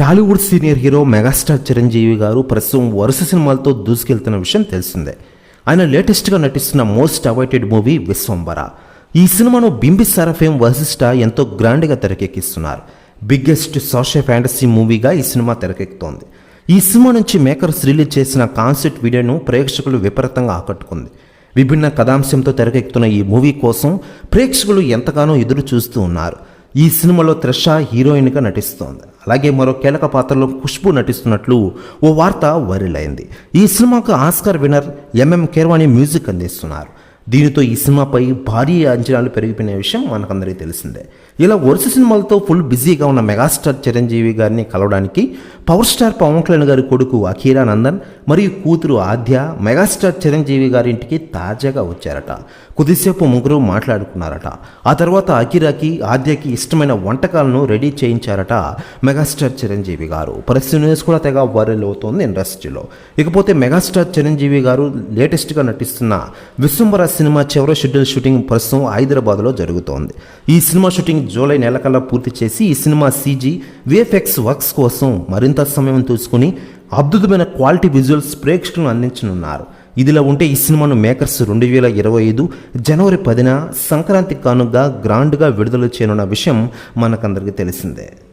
Tollywood senior hero megastar Chiranjeevi garu ప్రస్తుతం వరుస సినిమాలతో దూసుకెళ్తున్న విషయం తెలిసిందే. ఆయన లేటెస్ట్గా నటిస్తున్న మోస్ట్ అవైటెడ్ మూవీ విశ్వంబర ఈ సినిమాను బింబిసార ఫేమ్ వశిష్ట ఎంతో గ్రాండ్గా తెరకెక్కిస్తున్నారు. బిగ్గెస్ట్ సోషల్ ఫ్యాంటసీ మూవీగా ఈ సినిమా తెరకెక్కుతోంది. ఈ సినిమా నుంచి మేకర్స్ రిలీజ్ చేసిన కాన్సెప్ట్ వీడియోను ప్రేక్షకులు విపరీతంగా ఆకట్టుకుంది. విభిన్న కథాంశంతో తెరకెక్కుతున్న ఈ మూవీ కోసం ప్రేక్షకులు ఎంతగానో ఎదురు చూస్తూ ఉన్నారు. ఈ సినిమాలో త్రిష హీరోయిన్గా నటిస్తోంది. అలాగే మరో కీలక పాత్రలో ఖుష్బు నటిస్తున్నట్లు ఓ వార్త వైరల్ అయింది. ఈ సినిమాకు Oscar winner M M Keeravani music అందిస్తున్నారు. దీనితో ఈ సినిమాపై భారీ అంచనాలు పెరిగిపోయిన విషయం మనకందరికీ తెలిసిందే. ఇలా వరుస సినిమాలతో ఫుల్ బిజీగా ఉన్న మెగాస్టార్ చిరంజీవి గారిని కలవడానికి పవర్ స్టార్ పవన్ కళ్యాణ్ గారి కొడుకు అఖీరా నందన్ మరియు కూతురు ఆద్య మెగాస్టార్ చిరంజీవి గారి ఇంటికి తాజాగా వచ్చారట. కొద్దిసేపు ముగ్గురు మాట్లాడుకున్నారట. ఆ తర్వాత అఖీరాకి ఆద్యకి ఇష్టమైన వంటకాలను రెడీ చేయించారట మెగాస్టార్ చిరంజీవి గారు. పరిస్థితి న్యూస్ కూడా తెగ వైరల్ అవుతోంది ఇండస్ట్రీలో. ఇకపోతే మెగాస్టార్ చిరంజీవి గారు లేటెస్ట్గా నటిస్తున్న విశ్వంబర సినిమా చివరి షెడ్యూల్ షూటింగ్ ప్రస్తుతం హైదరాబాద్లో జరుగుతోంది. ఈ సినిమా షూటింగ్ జూలై నెలకల్లా పూర్తి చేసి ఈ సినిమా సీజీ విఎఫ్ఎక్స్ వర్క్స్ కోసం మరింత సమయం తీసుకుని అద్భుతమైన క్వాలిటీ విజువల్స్ ప్రేక్షకులను అందించనున్నారు. ఇదిలా ఉంటే ఈ సినిమాను మేకర్స్ రెండు వేల ఇరవై ఐదు జనవరి పదిన సంక్రాంతి కానుగా గ్రాండ్గా విడుదల చేయనున్న విషయం మనకందరికీ తెలిసిందే.